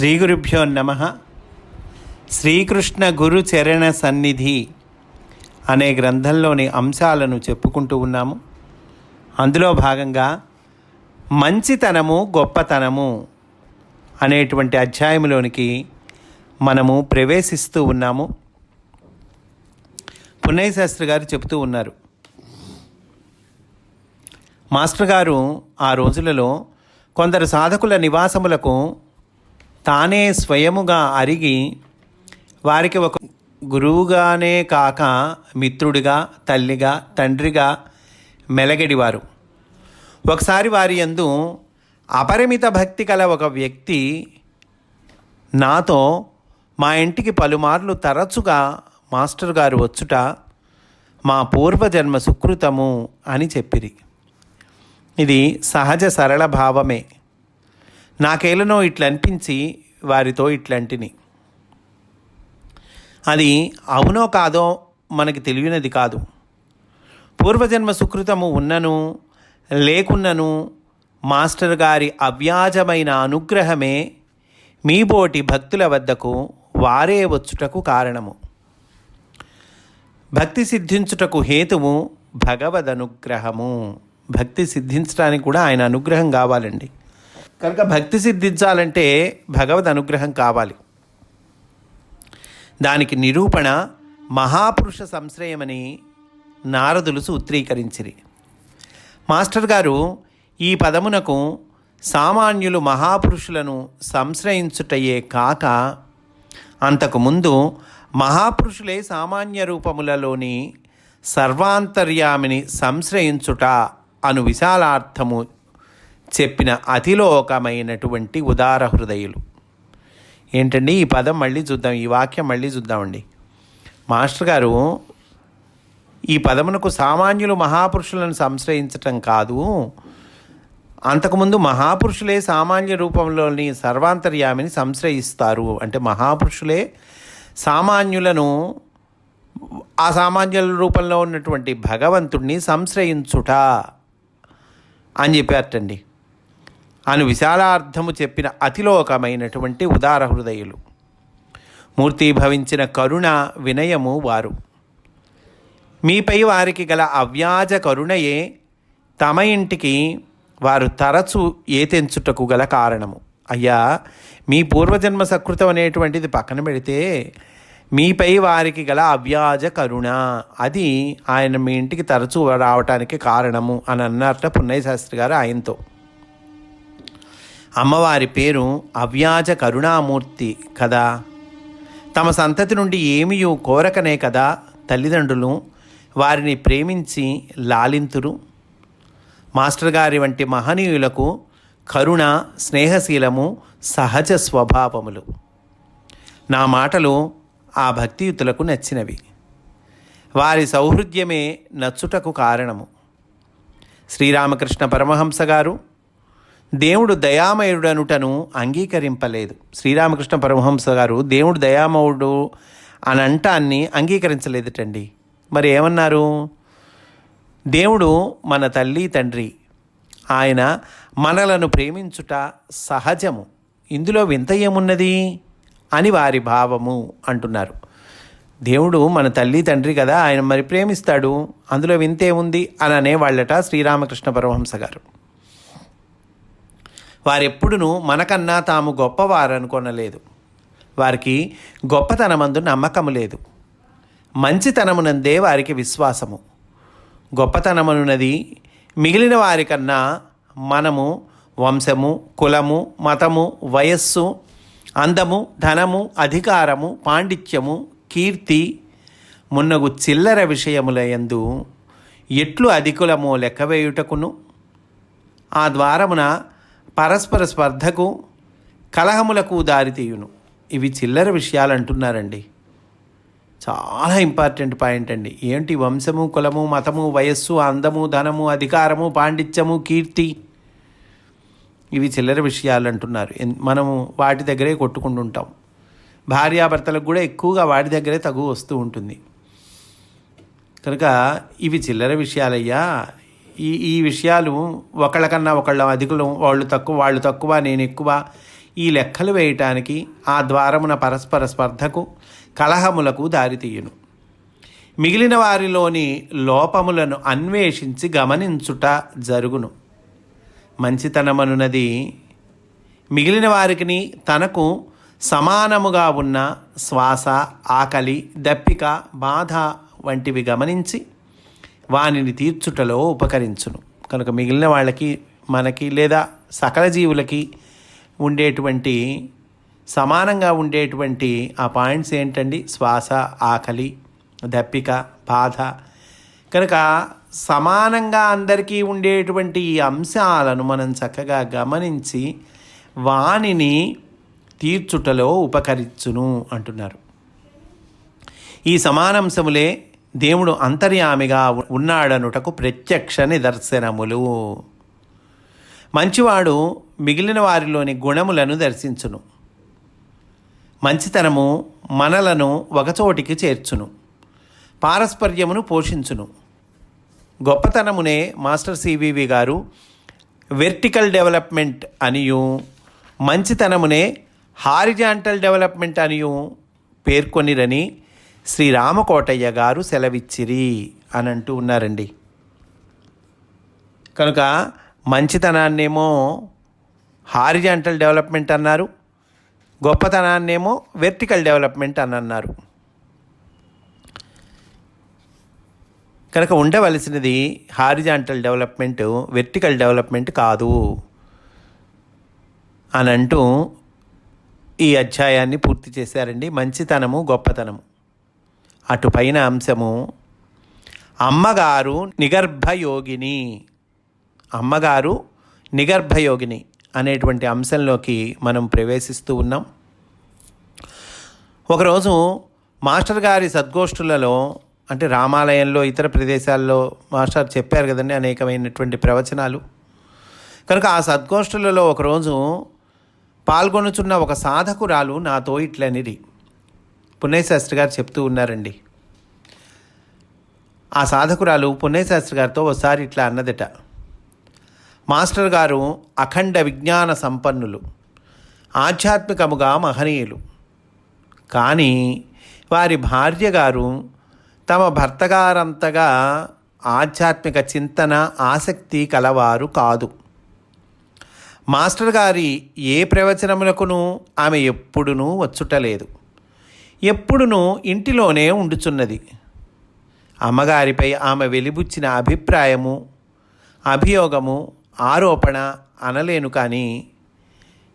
శ్రీ గురుభ్యో నమ. శ్రీకృష్ణ గురు చరణ సన్నిధి అనే గ్రంథంలోని అంశాలను చెప్పుకుంటూ ఉన్నాము. అందులో భాగంగా మంచితనము గొప్పతనము అనేటువంటి అధ్యాయంలోనికి మనము ప్రవేశిస్తూ ఉన్నాము. పున్నయ్య శాస్త్రి గారు చెబుతూ ఉన్నారు. మాస్టర్ గారు ఆ రోజులలో కొందరు సాధకుల నివాసములకు తానే స్వయముగా అరిగి వారికి ఒక గురువుగానే కాక మిత్రుడిగా తల్లిగా తండ్రిగా మెలగడివారు. ఒకసారి వారి యందు అపరిమిత భక్తి కల ఒక వ్యక్తి నాతో మా ఇంటికి పలుమార్లు తరచుగా మాస్టర్ గారు వచ్చుట మా పూర్వజన్మ సుకృతము అని చెప్పిరి. ఇది సహజ సరళ భావమే. నాకేలనో ఇట్లనిపించి వారితో ఇట్లాంటిని. అది అవునో కాదో మనకి తెలియనది కాదు. పూర్వజన్మ సుకృతము ఉన్నను లేకున్నను మాస్టర్ గారి అవ్యాజమైన అనుగ్రహమే మీ బోటి భక్తుల వద్దకు వారే వచ్చుటకు కారణము. భక్తి సిద్ధించుటకు హేతువు భగవద్ అనుగ్రహము భక్తి సిద్ధించడానికి కూడా ఆయన అనుగ్రహం కావాలండి. కనుక భక్తి సిద్ధించాలంటే భగవద్ అనుగ్రహం కావాలి. దానికి నిరూపణ మహాపురుష సంశ్రయమని నారదులు సూత్రీకరించిరి. మాస్టర్ గారు ఈ పదమునకు సామాన్యులు మహాపురుషులను సంశ్రయించుటయే కాక అంతకుముందు మహాపురుషులే సామాన్య రూపములలోని సర్వాంతర్యామిని సంశ్రయించుట అను విశాలార్థము చెప్పిన అతిలోకమైనటువంటి ఉదార హృదయులు. ఏంటండి? ఈ పదం మళ్ళీ చూద్దాం ఈ వాక్యం మళ్ళీ చూద్దామండి. మాస్టర్ గారు ఈ పదమునకు సామాన్యులు మహాపురుషులను సంశ్రయించటం కాదు. అంతకుముందు మహాపురుషులే సామాన్య రూపంలోని సర్వాంతర్యామిని సంశ్రయిస్తారు. అంటే మహాపురుషులే సామాన్యులను ఆ సామాన్యుల రూపంలో ఉన్నటువంటి భగవంతుణ్ణి సంశ్రయించుట అని చెప్పారటండి. అని విశాలార్థము చెప్పిన అతిలోకమైనటువంటి ఉదార హృదయులు. మూర్తీభవించిన కరుణ వినయము వారు. మీపై వారికి గల అవ్యాజ కరుణయే తమ ఇంటికి వారు తరచు ఏతెంచుటకు గల కారణము. అయ్యా మీ పూర్వజన్మ సకృతం అనేటువంటిది పక్కన పెడితే మీపై వారికి గల అవ్యాజ కరుణ అది ఆయన మీ ఇంటికి తరచూ రావటానికి కారణము అని అన్నారట పున్నయ్య శాస్త్రి గారు ఆయనతో. అమ్మవారి పేరు అవ్యాజ కరుణామూర్తి కదా. తమ సంతతి నుండి ఏమియూ కోరకనే కదా తల్లిదండ్రులు. వారిని ప్రేమించి లాలింతురు. మాస్టర్ గారి వంటి మహనీయులకు కరుణ స్నేహశీలము సహజ స్వభావములు. నా మాటలు ఆ భక్తియుతులకు నచ్చినవి. వారి సౌహృద్యమే నచ్చుటకు కారణము. శ్రీరామకృష్ణ పరమహంస గారు దేవుడు దయామయుడనుటను అంగీకరింపలేదు. శ్రీరామకృష్ణ పరమహంస గారు దేవుడు దయామయుడు అని అంటాన్ని అంగీకరించలేదుటండి. మరి ఏమన్నారు? దేవుడు మన తల్లి తండ్రి ఆయన మనలను ప్రేమించుట సహజము. ఇందులో వింత ఏమున్నది? అని వారి భావము అంటున్నారు. దేవుడు మన తల్లి తండ్రి కదా ఆయన మరి ప్రేమిస్తాడు. అందులో వింతే ఉంది అని అనేవాళ్ళట శ్రీరామకృష్ణ పరమహంస గారు. వారెప్పుడునూ మనకన్నా తాము గొప్పవారు అనుకొనలేదు వారికి గొప్పతనమందు నమ్మకము లేదు. మంచితనమునందే వారికి విశ్వాసము. గొప్పతనమునున్నది మిగిలిన వారికన్నా మనము వంశము కులము మతము వయస్సు అందము ధనము అధికారము పాండిత్యము కీర్తి మున్నగు చిల్లర విషయములయందు ఎట్లు అధికులమో లెక్కవేయుటకును ఆ ద్వారమున పరస్పర స్పర్ధకు కలహములకు దారితీయును. ఇవి చిల్లర విషయాలు అంటున్నారండి చాలా ఇంపార్టెంట్ పాయింట్ అండి. ఏంటి వంశము కులము మతము వయస్సు అందము ధనము అధికారము పాండిత్యము కీర్తి? ఇవి చిల్లర విషయాలు అంటున్నారు ఎన్- మనము వాటి దగ్గరే కొట్టుకుంటుంటాం. భార్యాభర్తలకు కూడా ఎక్కువగా వాటి దగ్గరే తగు వస్తూ ఉంటుంది. కనుక ఇవి చిల్లర విషయాలయ్యా ఈ ఈ విషయాలు ఒకళ్ళకన్నా ఒకళ్ళ అధికులు వాళ్ళు తక్కువ వాళ్ళు తక్కువ నేను ఎక్కువ. ఈ లెక్కలు వేయటానికి ఆ ద్వారమున పరస్పర స్పర్ధకు కలహములకు దారితీయును మిగిలిన వారిలోని లోపములను అన్వేషించి గమనించుట జరుగును. మంచితనమనున్నది మిగిలిన వారికి తనకు సమానముగా ఉన్న శ్వాస ఆకలి దప్పిక బాధ వంటివి గమనించి వానిని తీర్చుటలో ఉపకరించును. కనుక మిగిలిన వాళ్ళకి మనకి లేదా సకల జీవులకి ఉండేటువంటి సమానంగా ఉండేటువంటి ఆ పాయింట్స్ ఏంటండి? శ్వాస ఆకలి దప్పిక బాధ. కనుక సమానంగా అందరికీ ఉండేటువంటి ఈ అంశాలను మనం చక్కగా గమనించి వానిని తీర్చుటలో ఉపకరించును అంటున్నారు. ఈ సమానాంశములే దేవుడు అంతర్యామిగా ఉన్నాడనుటకు ప్రత్యక్ష నిదర్శనములు. మంచివాడు మిగిలిన వారిలోని గుణములను దర్శించును. మంచితనము మనలను ఒకచోటికి చేర్చును. పారస్పర్యమును పోషించును. గొప్పతనమునే master CVV garu vertical development అనియు మంచితనమునే హారిజాంటల్ డెవలప్మెంట్ అనియు పేర్కొనిరని శ్రీ రామకోటయ్య గారు సెలవిచ్చిరి అని అంటూ ఉన్నారండి. కనుక మంచితనాన్నేమో హారిజాంటల్ డెవలప్మెంట్ అన్నారు గొప్పతనాన్నేమో వెర్టికల్ డెవలప్మెంట్ అని అన్నారు. కనుక ఉండవలసినది హారిజాంటల్ డెవలప్మెంట్ వెర్టికల్ డెవలప్మెంట్ కాదు అని అంటూ ఈ అధ్యాయాన్ని పూర్తి చేశారండి. మంచితనము గొప్పతనము. అటు పైన అంశము అమ్మగారు నిగర్భయోగిని. అమ్మగారు నిగర్భయోగిని అనేటువంటి అంశంలోకి మనం ప్రవేశిస్తూ ఉన్నాం. ఒకరోజు మాస్టర్ గారి సద్గోష్ఠులలో అంటే రామాలయంలో ఇతర ప్రదేశాల్లో మాస్టర్ చెప్పారు కదండి అనేకమైనటువంటి ప్రవచనాలు. కనుక ఆ సద్గోష్ఠులలో ఒకరోజు పాల్గొనుచున్న ఒక సాధకురాలు నాతో ఇట్లనిది పుణ్యశాస్త్రి గారు చెప్తూ ఉన్నారండి. ఆ సాధకురాలు పుణ్యశాస్త్రి గారితో ఒకసారి ఇట్లా అన్నదట. మాస్టర్ గారు అఖండ విజ్ఞాన సంపన్నులు ఆధ్యాత్మికముగా మహనీయులు. కానీ వారి భార్య గారు తమ భర్తగారంతగా ఆధ్యాత్మిక చింతన ఆసక్తి కలవారు కాదు. మాస్టర్ గారి ఏ ప్రవచనములకును ఆమె ఎప్పుడునూ వచ్చుటలేదు. ఎప్పుడునూ ఇంటిలోనే ఉండుచున్నది. అమ్మగారిపై ఆమె వెలిబుచ్చిన అభిప్రాయము అభియోగము ఆరోపణ అనలేను కానీ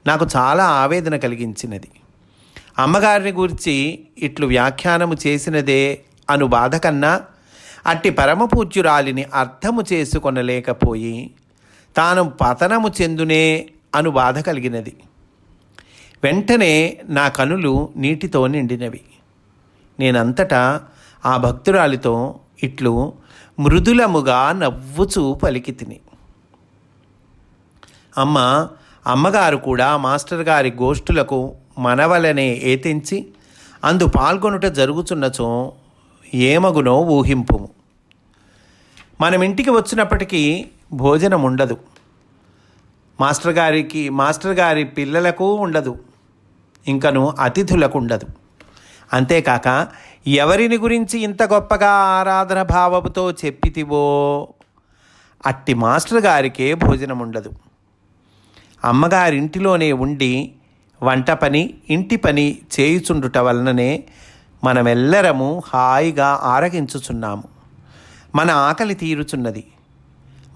నాకు చాలా ఆవేదన కలిగించినది. అమ్మగారిని గురించి ఇట్లు వ్యాఖ్యానము చేసినదే అను బాధ కన్నా అట్టి పరమపూజ్యురాలిని అర్థము చేసుకొనలేకపోయి తాను పతనము చెందునే అను బాధ కలిగినది. వెంటనే నా కనులు నీటితో నిండినవి. నేనంతటా ఆ భక్తురాలితో ఇట్లు మృదులముగా నవ్వుచూ పలికి తిని అమ్మ అమ్మగారు కూడా మాస్టర్ గారి గోష్ఠులకు మనవలనే ఏతించి అందు పాల్గొనుట జరుగుచున్నచో ఏమగునో ఊహింపుము. మనం ఇంటికి వచ్చినప్పటికీ భోజనం ఉండదు మాస్టర్ గారికి మాస్టర్ గారి పిల్లలకు ఉండదు. ఇంకను అతిథులకు ఉండదు అంతేకాక ఎవరిని గురించి ఇంత గొప్పగా ఆరాధన భావముతో చెప్పితివో అట్టి మాస్టర్ గారికే భోజనం ఉండదు అమ్మగారింటిలోనే ఉండి వంట పని ఇంటి పని చేయుచుండుట వలననే మనమెల్లరము హాయిగా ఆరగించుచున్నాము. మన ఆకలి తీరుచున్నది.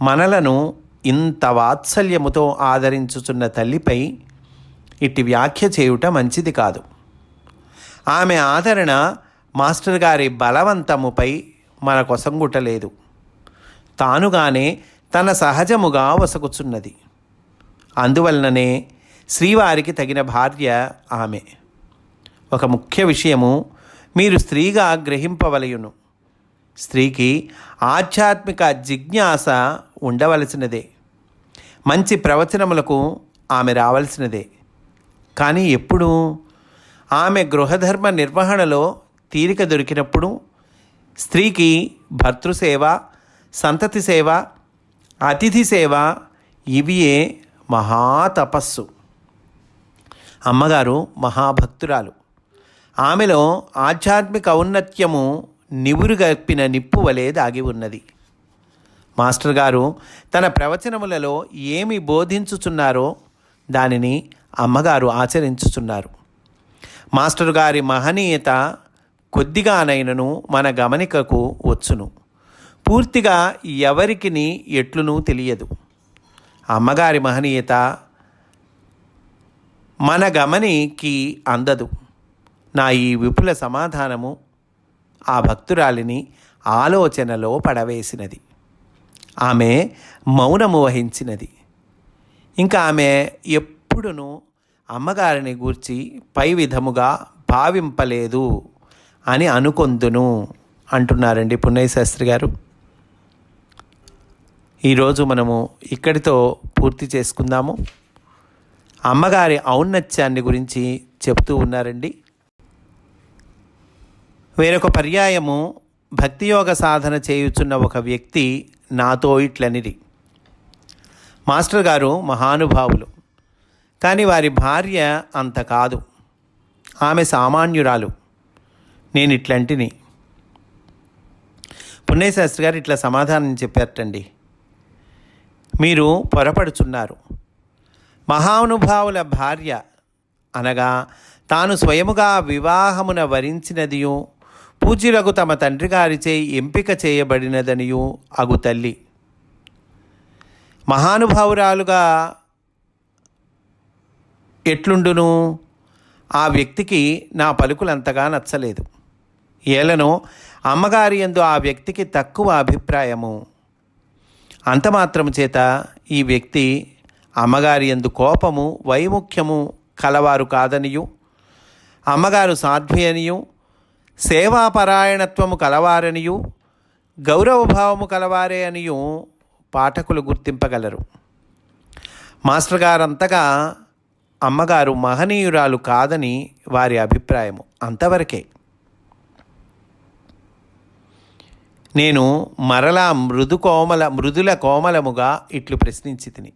మనలను ఇంత వాత్సల్యముతో ఆదరించుచున్న తల్లిపై ఇట్టి వ్యాఖ్య చేయుట మంచిది కాదు. ఆమె ఆదరణ మాస్టర్ గారి బలవంతముపై మనకొసంగుటలేదు. తానుగానే తన సహజముగా వసకుచున్నది అందువలననే శ్రీవారికి తగిన భార్య ఆమె. ఒక ముఖ్య విషయము మీరు స్త్రీగా గ్రహింపవలయును. స్త్రీకి ఆధ్యాత్మిక జిజ్ఞాస ఉండవలసినదే. మంచి ప్రవచనములకు ఆమె రావలసినదే. కానీ ఎప్పుడు? ఆమె గృహధర్మ నిర్వహణలో తీరిక దొరికినప్పుడు స్త్రీకి భర్తృసేవ సంతతి సేవ అతిథి సేవ ఇవియే మహాతపస్సు అమ్మగారు మహాభక్తురాలు. ఆమెలో ఆధ్యాత్మిక ఔన్నత్యము నివురుగప్పిన నిప్పు వలె దాగి ఉన్నది. మాస్టర్ గారు తన ప్రవచనములలో ఏమి బోధించుచున్నారో దానిని అమ్మగారు ఆచరించుచున్నారు. మాస్టర్ గారి మహనీయత కొద్దిగానైనను మన గమనికకు వచ్చును. పూర్తిగా ఎవరికిని ఎట్లునూ తెలియదు. అమ్మగారి మహనీయత మన గమనికి అందదు. నా ఈ విపుల సమాధానము ఆ భక్తురాలిని ఆలోచనలో పడవేసినది. ఆమె మౌనము వహించినది. ఇంకా ఆమె ఎప్పుడును అమ్మగారిని గూర్చి పై విధముగా భావింపలేదు అని అనుకొందును అంటున్నారండి పుణ్యశాస్త్రి గారు. ఈరోజు మనము ఇక్కడితో పూర్తి చేసుకుందాము. అమ్మగారి ఔన్నత్యాన్ని గురించి చెప్తూ ఉన్నారండి. వేరొక పర్యాయము భక్తియోగ సాధన చేయుచున్న ఒక వ్యక్తి నాతో ఇట్లనిది మాస్టర్ గారు మహానుభావులు. కానీ వారి భార్య అంత కాదు. ఆమె సామాన్యురాలు. నేను ఇట్లాంటిని. పుణ్యశాస్త్రి గారు ఇట్లా సమాధానం చెప్పారటండి. మీరు పొరపడుచున్నారు. మహానుభావుల భార్య అనగా తాను స్వయముగా వివాహమున వరించినదియు పూజ్యులకు తమ తండ్రి గారిచే ఎంపిక చేయబడినదనియు అగు తల్లి. మహానుభావురాలుగా ఎట్లుండును? ఆ వ్యక్తికి నా పలుకులు అంతగా నచ్చలేదు. ఏలనో అమ్మగారి ఎందు ఆ వ్యక్తికి తక్కువ అభిప్రాయము. అంతమాత్రము చేత ఈ వ్యక్తి అమ్మగారి ఎందు కోపము వైముఖ్యము కలవారు కాదనియు. అమ్మగారు సాధ్వి అనియు సేవాపరాయణత్వము కలవారనియు. గౌరవభావము కలవారే అనియు పాఠకులు గుర్తింపగలరు. మాస్టర్ గారంతగా అమ్మగారు మహనీయురాలు కాదని వారి అభిప్రాయము అంతవరకే. నేను మరలా మృదు కోమల మృదుల కోమలముగా ఇట్లు ప్రశ్నించి తిని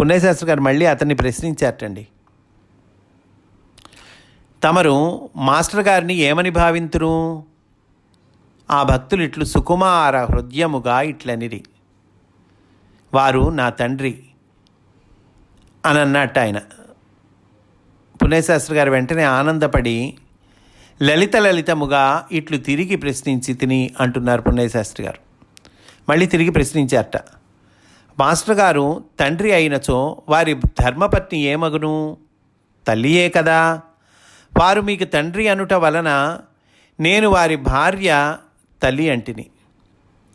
పుణ్యశాస్త్రి గారు మళ్ళీ అతన్ని ప్రశ్నించారటండి. తమరు మాస్టర్ గారిని ఏమని భావింతురు? ఆ భక్తులు ఇట్లు సుకుమార హృదయముగా ఇట్లనిరి. వారు నా తండ్రి. అని అన్నట్టు ఆయన. పుణ్యశాస్త్రి గారు వెంటనే ఆనందపడి లలిత లలితముగా ఇట్లు తిరిగి ప్రశ్నించి తిని అంటున్నారు పుణ్యశాస్త్రి గారు. మళ్ళీ తిరిగి ప్రశ్నించారట. మాస్టర్ గారు తండ్రి అయినచో వారి ధర్మపత్ని ఏమగును? తల్లియే కదా. వారు మీకు తండ్రి అనుట వలన నేను వారి భార్య తల్లి అంటిని.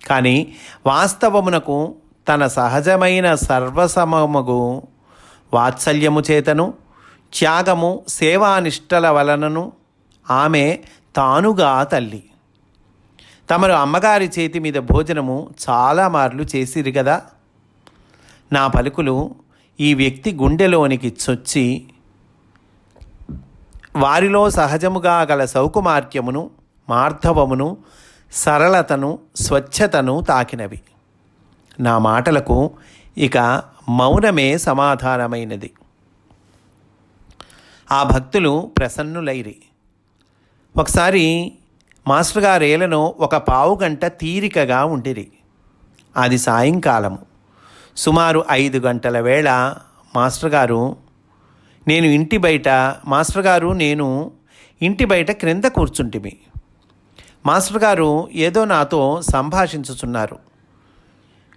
కానీ వాస్తవమునకు తన సహజమైన సర్వసమముగు వాత్సల్యము చేతను త్యాగము సేవానిష్టల వలనను ఆమె తానుగా తల్లి. తమరు అమ్మగారి చేతి మీద భోజనము చాలా మార్లు చేసిరు కదా నా పలుకులు ఈ వ్యక్తి గుండెలోనికి చొచ్చి వారిలో సహజముగా గల సౌకుమార్త్యమును మార్ధవమును సరళతను స్వచ్ఛతను తాకినవి. నా మాటలకు ఇక మౌనమే సమాధానమైనది. ఆ భక్తులు ప్రసన్నులైరి. ఒకసారి మాస్టర్ గారేలను ఒక పావు గంట తీరికగా ఉండిరి. అది సాయంకాలము. సుమారు ఐదు గంటల వేళ మాస్టర్ గారు నేను ఇంటి బయట మాస్టర్ గారు నేను ఇంటి బయట క్రింద కూర్చుంటిమి. మాస్టర్ గారు ఏదో నాతో సంభాషించుచున్నారు.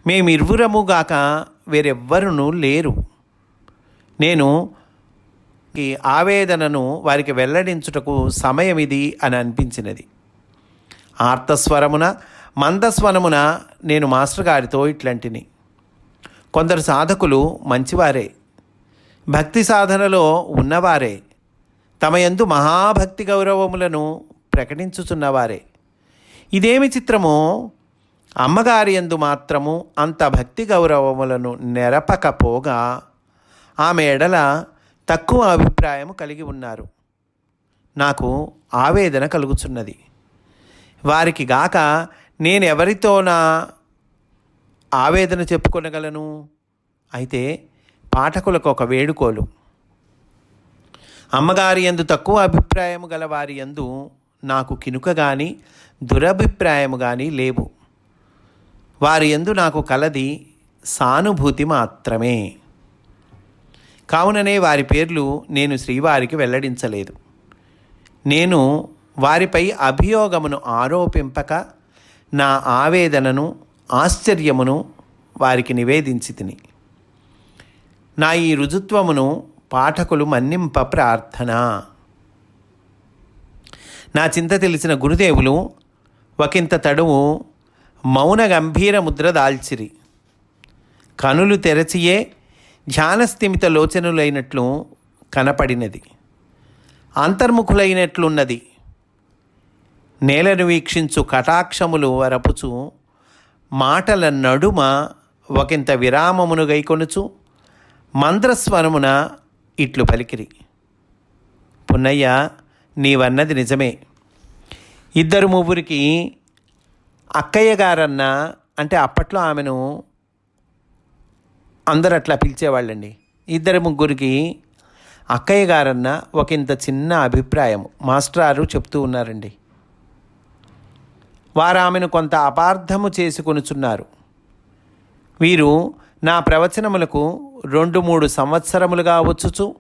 మేమిరువురముగాక వేరెవ్వరూ లేరు. నేను ఈ ఆవేదనను వారికి వెల్లడించుటకు సమయం ఇది అని అనిపించినది. ఆర్తస్వరమున మందస్వరమున నేను మాస్టర్ గారితో ఇట్లాంటిని. కొందరు సాధకులు మంచివారే. భక్తి సాధనలో ఉన్నవారే. తమ యందు మహాభక్తి గౌరవములను ప్రకటించుచున్నవారే. ఇదేమి చిత్రమో అమ్మగారి యందు మాత్రము అంత భక్తి గౌరవములను నెరపకపోగా ఆమె ఎడల తక్కువ అభిప్రాయం కలిగి ఉన్నారు. నాకు ఆవేదన కలుగుచున్నది. వారికి గాక నేను ఎవరితోనా ఆవేదన చెప్పుకొనగలను? అయితే పాఠకులకు ఒక వేడుకోలు. అమ్మగారి ఎందు తక్కువ అభిప్రాయము గల వారి ఎందు నాకు కినుక కానీ దురభిప్రాయము కానీ లేవు. వారి ఎందు నాకు కలది సానుభూతి మాత్రమే. కావుననే వారి పేర్లు నేను శ్రీవారికి వెల్లడించలేదు. నేను వారిపై అభియోగమును ఆరోపింపక నా ఆవేదనను ఆశ్చర్యమును వారికి నివేదించి తిని నా ఈ రుజుత్వమును పాఠకులు మన్నింప ప్రార్థన. నా చింత తెలిసిన గురుదేవులు ఒకంత తడువు మౌన గంభీర ముద్ర దాల్చిరి. కనులు తెరచియే ధ్యానస్థిమిత లోచనులైనట్లు కనపడినది. అంతర్ముఖులైనట్లున్నది. నేలను వీక్షించు కటాక్షములు వరపుచు మాటల నడుమ ఒకంత విరామమును గైకొనుచు మంద్రస్వరమున ఇట్లు పలికిరి. పున్నయ్య నీవన్నది నిజమే. ఇద్దరు ముగ్గురికి అక్కయ్య గారన్న అంటే అప్పట్లో ఆమెను అందరు అట్లా పిలిచేవాళ్ళండి. ఇద్దరు ముగ్గురికి అక్కయ్య గారన్న ఒక ఇంత చిన్న అభిప్రాయం మాస్టారు చెప్తూ ఉన్నారండి. వారు ఆమెను కొంత అపార్థము చేసుకొనుచున్నారు. వీరు నా ప్రవచనములకు రెండు మూడు సంవత్సరములుగా వచ్చుచు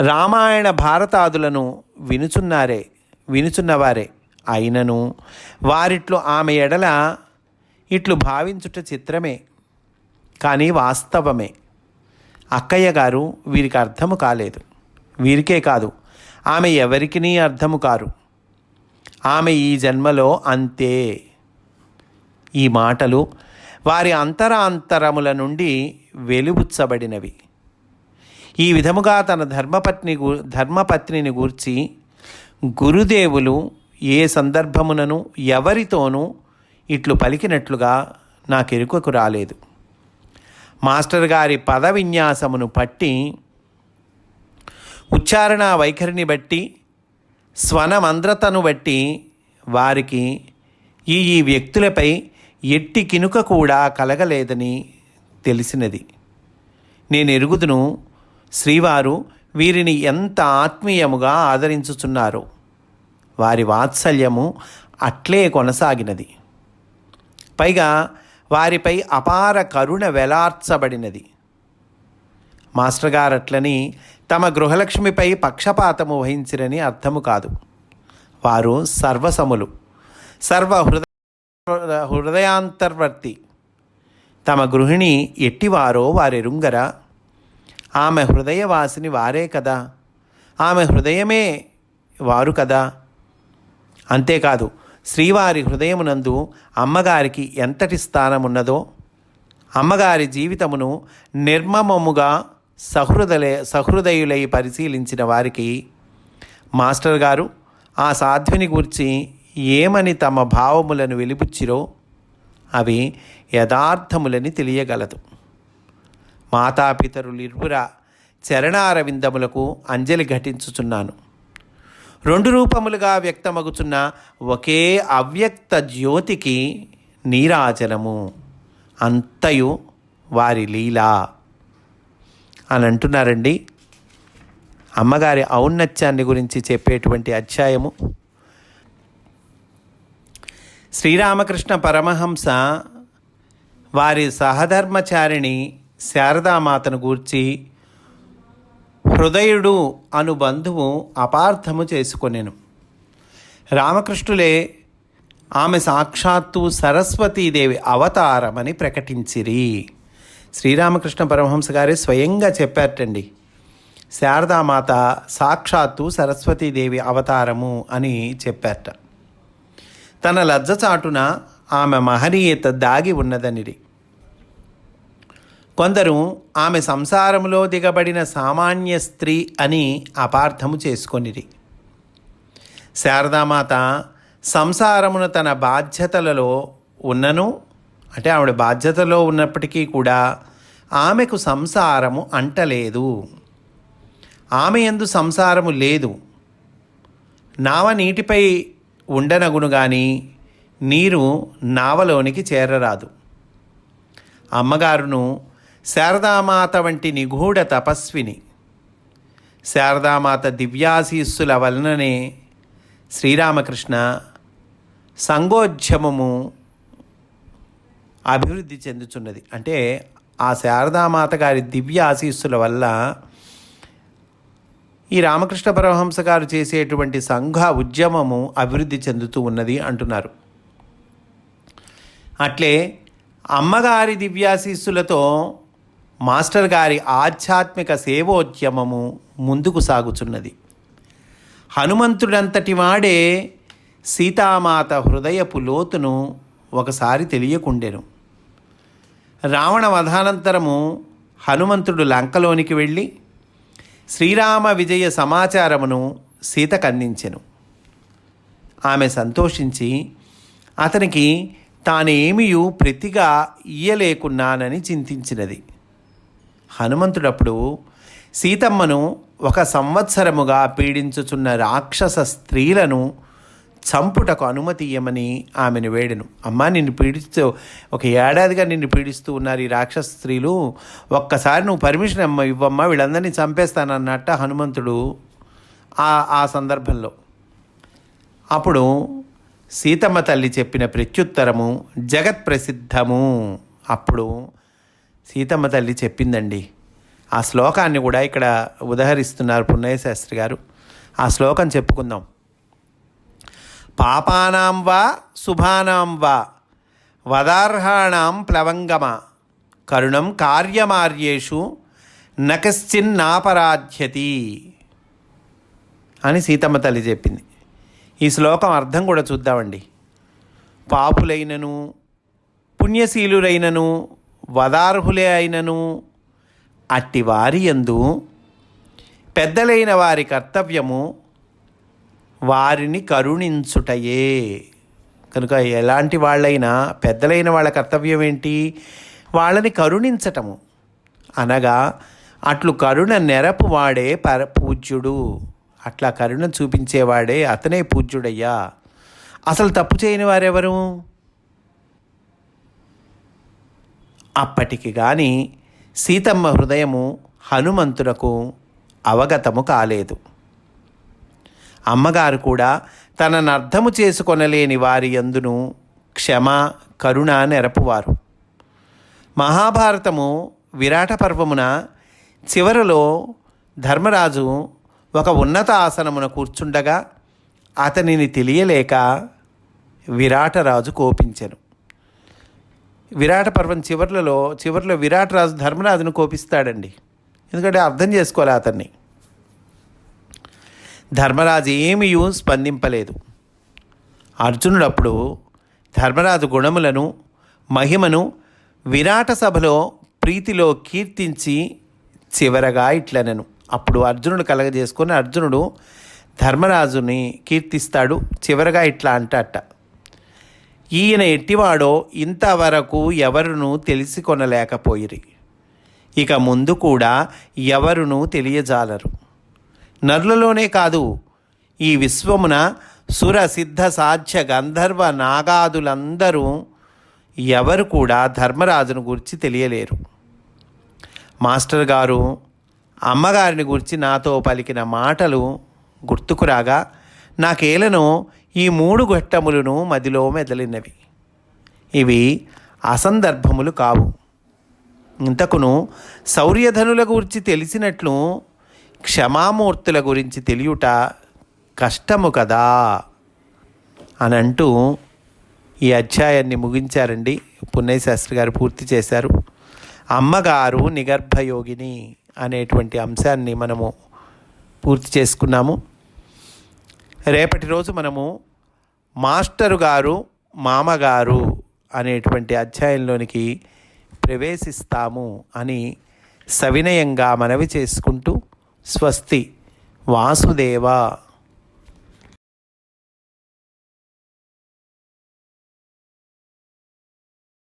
రామాయణ భారతాదులను వినుచున్నారే వినుచున్నవారే. అయినను. వారిట్లో ఆమె ఎడల ఇట్లు భావించుట చిత్రమే కానీ వాస్తవమే. అక్కయ్య గారు వీరికి అర్థము కాలేదు. వీరికే కాదు ఆమె ఎవరికినీ అర్థము కారు. ఆమె ఈ జన్మలో అంతే. ఈ మాటలు వారి అంతరాంతరముల నుండి వెలుబుచ్చబడినవి. ఈ విధముగా తన ధర్మపత్ని గు ధర్మపత్నిని గూర్చి గురుదేవులు ఏ సందర్భమునను ఎవరితోనూ ఇట్లు పలికినట్లుగా నాకెరుకకు రాలేదు. మాస్టర్ గారి పద విన్యాసమును పట్టి ఉచ్చారణ వైఖరిని బట్టి స్వనమంద్రతను బట్టి వారికి ఈ ఈ వ్యక్తులపై ఎట్టి కినుక కూడా కలగలేదని తెలిసినది. నేను ఎరుగుదును శ్రీవారు వీరిని ఎంత ఆత్మీయముగా ఆదరించుచున్నారో. వారి వాత్సల్యము అట్లే కొనసాగినది. పైగా వారిపై అపార కరుణ వెలార్చబడినది. మాస్టర్ గారట్లని తమ గృహలక్ష్మిపై పక్షపాతము వహించిరని అర్థము కాదు. వారు సర్వసములు. సర్వ హృదయ హృదయాంతర్వర్తి. తమ గృహిణి ఎట్టివారో వారెరుంగరా. ఆమె హృదయవాసిని వారే కదా. ఆమె హృదయమే వారు కదా. అంతేకాదు శ్రీవారి హృదయమునందు అమ్మగారికి ఎంతటి స్థానమున్నదో అమ్మగారి జీవితమును నిర్మమముగా సహృదయ సహృదయులై పరిశీలించిన వారికి మాస్టర్ గారు ఆ సాధ్విని గురించి ఏమని తమ భావములను వెలిపుచ్చిరో అవి యథార్థములని తెలియగలదు. మాతాపితరులిరువుర చరణారవిందములకు అంజలి ఘటించుచున్నాను. రెండు రూపములుగా వ్యక్తమగుచున్న ఒకే అవ్యక్త జ్యోతికి నీరాజనము. అంతయు వారి లీలా. అని అంటున్నారండి. అమ్మగారి ఔన్నత్యాన్ని గురించి చెప్పేటువంటి అధ్యాయము. శ్రీరామకృష్ణ పరమహంస వారి సహధర్మచారిణి శారదామాతను గూర్చి హృదయుడు అను బంధువు అపార్థము చేసుకొనెను. రామకృష్ణులే ఆమె సాక్షాత్తు సరస్వతీదేవి అవతారమని ప్రకటించిరి. శ్రీరామకృష్ణ పరమహంస గారే స్వయంగా చెప్పారటండి. శారదామాత సాక్షాత్తు సరస్వతీదేవి అవతారము అని చెప్పారట. తన లజ్జ చాటున ఆమె మహనీయత దాగి ఉన్నదనిది కొందరు ఆమె సంసారములో దిగబడిన సామాన్య స్త్రీ అని అపార్థము చేసుకొనిరి. శారదామాత సంసారమును తన బాధ్యతలలో ఉన్నను అంటే ఆవిడ బాధ్యతలో ఉన్నప్పటికీ కూడా ఆమెకు సంసారము అంటలేదు. ఆమె ఎందు సంసారము లేదు. నావ నీటిపై ఉండనగును గాని నీరు నావలోనికి చేరరాదు. అమ్మగారును శారదామాత వంటి నిగూఢ తపస్విని. శారదామాత దివ్యాశీస్సుల వలననే శ్రీరామకృష్ణ సంఘోద్యమము అభివృద్ధి చెందుతున్నది అంటే ఆ శారదామాత గారి దివ్య ఆశీస్సుల వల్ల ఈ రామకృష్ణ పరమహంస గారు చేసేటువంటి సంఘ ఉద్యమము అభివృద్ధి చెందుతూ ఉన్నది అంటున్నారు. అట్లే అమ్మగారి దివ్యాశీస్సులతో మాస్టర్ గారి ఆధ్యాత్మిక సేవోద్యమము ముందుకు సాగుచున్నది. హనుమంతుడంతటి వాడే సీతామాత హృదయపు లోతును ఒకసారి తెలియకుండెను. రావణ వధానంతరము హనుమంతుడు లంకలోనికి వెళ్ళి శ్రీరామ విజయ సమాచారమును సీతకందించెను ఆమె సంతోషించి అతనికి తానేమియు ప్రతిగా ఇయ్యలేకున్నానని చింతించినది. హనుమంతుడప్పుడు సీతమ్మను ఒక సంవత్సరముగా పీడించుచున్న రాక్షస స్త్రీలను చంపుటకు అనుమతి ఇయ్యమని ఆమెను వేడెను. అమ్మా నిన్ను పీడిస్తూ ఒక ఏడాదిగా నిన్ను పీడిస్తూ ఉన్నారు ఈ రాక్షస స్త్రీలు. ఒక్కసారి నువ్వు పర్మిషన్ అమ్మ ఇవ్వమ్మా వీళ్ళందరినీ చంపేస్తానన్నట్ట హనుమంతుడు ఆ ఆ సందర్భంలో. అప్పుడు సీతమ్మ తల్లి చెప్పిన ప్రత్యుత్తరము జగత్ ప్రసిద్ధము అప్పుడు సీతమ్మ తల్లి చెప్పిందండి. ఆ శ్లోకాన్ని కూడా ఇక్కడ ఉదహరిస్తున్నారు పున్నయ్య శాస్త్రి గారు. ఆ శ్లోకం చెప్పుకుందాం. పాపానాం వా శుభానాం వా వదార్హాణం ప్లవంగమ కరుణం కార్యమార్యేషు నకశ్చిన్నాపరాధ్యతి అని సీతమ్మ తల్లి చెప్పింది. ఈ శ్లోకం అర్థం కూడా చూద్దామండి. పాపులైనను పుణ్యశీలురైనను వదార్హులే అయినను అట్టి వారి యందు పెద్దలైన వారి కర్తవ్యము వారిని కరుణించుటయే. కనుక ఎలాంటి వాళ్ళైనా పెద్దలైన వాళ్ళ కర్తవ్యం ఏంటి వాళ్ళని కరుణించటము. అనగా అట్లు కరుణ నెరపు వాడే పర పూజ్యుడు. అట్లా కరుణ చూపించేవాడే అతనే పూజ్యుడయ్యా. అసలు తప్పు చేయని వారెవరు? అప్పటికి గాని సీతమ్మ హృదయము హనుమంతునకు అవగతము కాలేదు. అమ్మగారు కూడా తనను అర్థము చేసుకొనలేని వారి అందును క్షమ కరుణ నెరపువారు. మహాభారతము విరాట పర్వమున చివరలో ధర్మరాజు ఒక ఉన్నత ఆసనమున కూర్చుండగా అతనిని తెలియలేక విరాటరాజు కోపించెను. విరాట పర్వం చివర్లలో చివరిలో విరాటరాజు ధర్మరాజును కోపిస్తాడండి. ఎందుకంటే అర్థం చేసుకోవాలి అతన్ని. ధర్మరాజు ఏమీయూ స్పందింపలేదు. అర్జునుడు అప్పుడు ధర్మరాజు గుణములను మహిమను విరాట సభలో ప్రీతిలో కీర్తించి చివరగా ఇట్లనను. అప్పుడు అర్జునుడు కలగజేసుకొని అర్జునుడు ధర్మరాజుని కీర్తిస్తాడు చివరగా ఇట్లా అంట అట్ట ఈయన ఎట్టివాడో ఇంతవరకు ఎవరును తెలిసి కొనలేకపోయిరి ఇక ముందు కూడా ఎవరును తెలియజాలరు. నరులలోనే కాదు ఈ విశ్వమున సుర సిద్ధ సాధ్య గంధర్వ నాగాదులందరూ ఎవరు కూడా ధర్మరాజును గురించి తెలియలేరు. మాస్టర్ గారు అమ్మగారిని గురించి నాతో పలికిన మాటలు గుర్తుకురాగా నాకేలను ఈ మూడు ఘట్టములను మదిలో మెదలినవి. ఇవి అసందర్భములు కావు. ఇంతకును శౌర్యధనుల గురించి తెలిసినట్లు క్షమామూర్తుల గురించి తెలియుట కష్టము కదా? అని అంటూ ఈ అధ్యాయాన్ని ముగించారండి. పున్నయశాస్త్రి గారు పూర్తి చేశారు. అమ్మగారు నిగర్భయోగిని అనేటువంటి అంశాన్ని మనము పూర్తి చేసుకున్నాము. రేపటి రోజు మనము మాస్టరు గారు మామగారు అనేటువంటి అధ్యాయంలోనికి ప్రవేశిస్తాము అని సవినయంగా మనవి చేసుకుంటూ స్వస్తి వాసుదేవ.